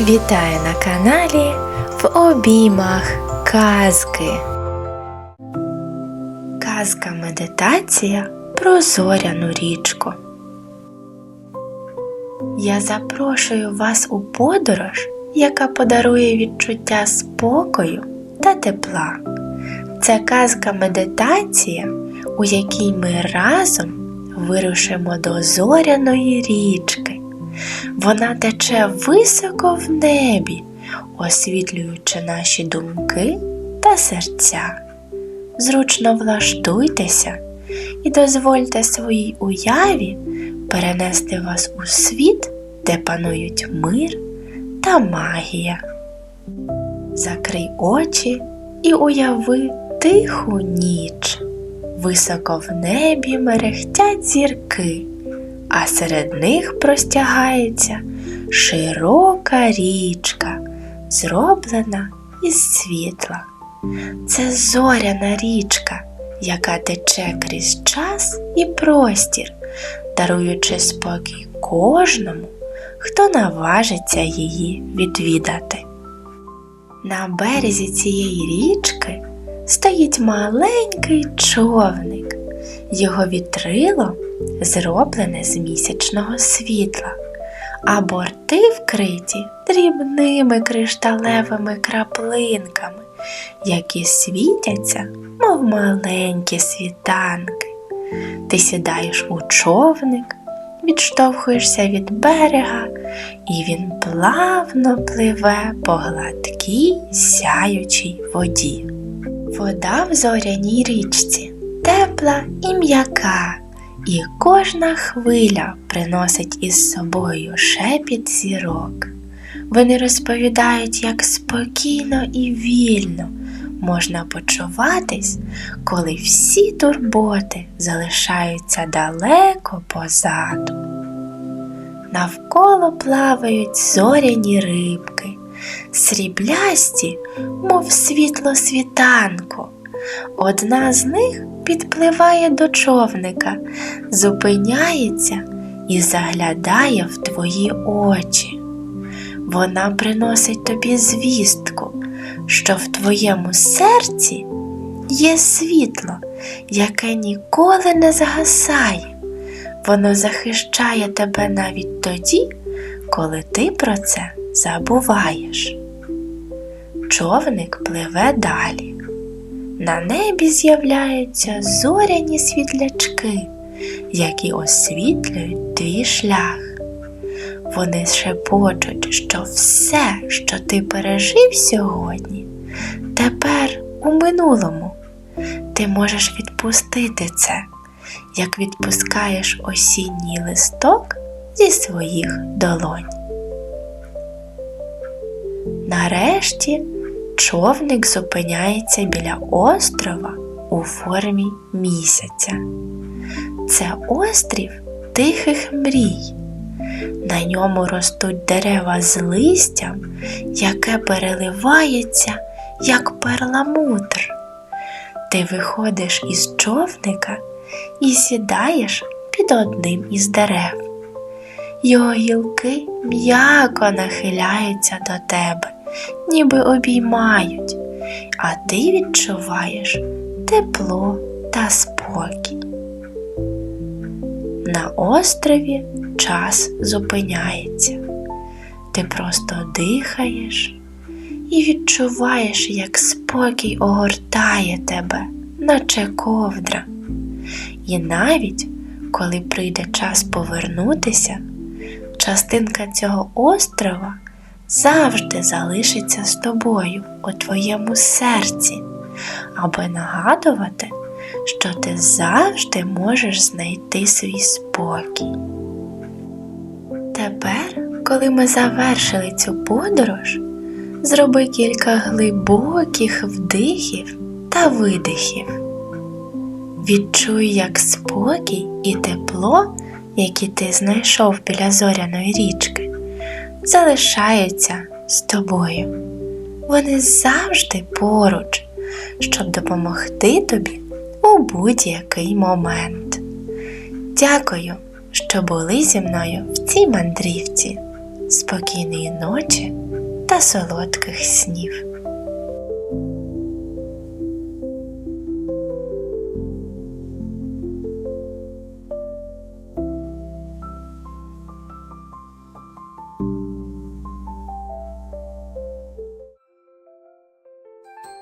Вітаю на каналі в обіймах казки. Казка медитація про зоряну річку. Я запрошую вас у подорож, яка подарує відчуття спокою та тепла. Це казка медитація, у якій ми разом вирушимо до зоряної річки. Вона тече високо в небі, освітлюючи наші думки та серця. Зручно влаштуйтеся і дозвольте своїй уяві перенести вас у світ, де панують мир та магія. Закрий очі і уяви тиху ніч. Високо в небі мерехтять зірки а серед них простягається широка річка, зроблена із світла. Це зоряна річка, яка тече крізь час і простір, даруючи спокій кожному, хто наважиться її відвідати. На березі цієї річки стоїть маленький човник. Його вітрило зроблене з місячного світла, а борти вкриті дрібними кришталевими краплинками, які світяться, мов маленькі світанки. Ти сідаєш у човник, відштовхуєшся від берега, і він плавно пливе по гладкій сяючій воді. Вода в зоряній річці тепла і м'яка, і кожна хвиля приносить із собою шепіт зірок. Вони розповідають, як спокійно і вільно можна почуватись, коли всі турботи залишаються далеко позаду. Навколо плавають зоряні рибки, сріблясті, мов світло світанку. Одна з них підпливає до човника, зупиняється і заглядає в твої очі. Вона приносить тобі звістку, що в твоєму серці є світло, яке ніколи не згасає. Воно захищає тебе навіть тоді, коли ти про це забуваєш. Човник пливе далі. На небі з'являються зоряні світлячки, які освітлюють твій шлях. Вони шепочуть, що все, що ти пережив сьогодні, тепер у минулому. Ти можеш відпустити це, як відпускаєш осінній листок зі своїх долонь. Нарешті човник зупиняється біля острова у формі місяця. Це острів тихих мрій. На ньому ростуть дерева з листям, яке переливається, як перламутр. Ти виходиш із човника і сідаєш під одним із дерев. Його гілки м'яко нахиляються до тебе ніби обіймають, а ти відчуваєш тепло та спокій. На острові час зупиняється, ти просто дихаєш і відчуваєш, як спокій огортає тебе, наче ковдра. І навіть коли прийде час повернутися, частинка цього острова завжди залишиться з тобою у твоєму серці, аби нагадувати, що ти завжди можеш знайти свій спокій. Тепер, коли ми завершили цю подорож, зроби кілька глибоких вдихів та видихів. Відчуй, як спокій і тепло, які ти знайшов біля зоряної річки, залишаються з тобою. Вони завжди поруч, щоб допомогти тобі у будь-який момент. Дякую, що були зі мною в цій мандрівці. спокійної ночі та солодких снів.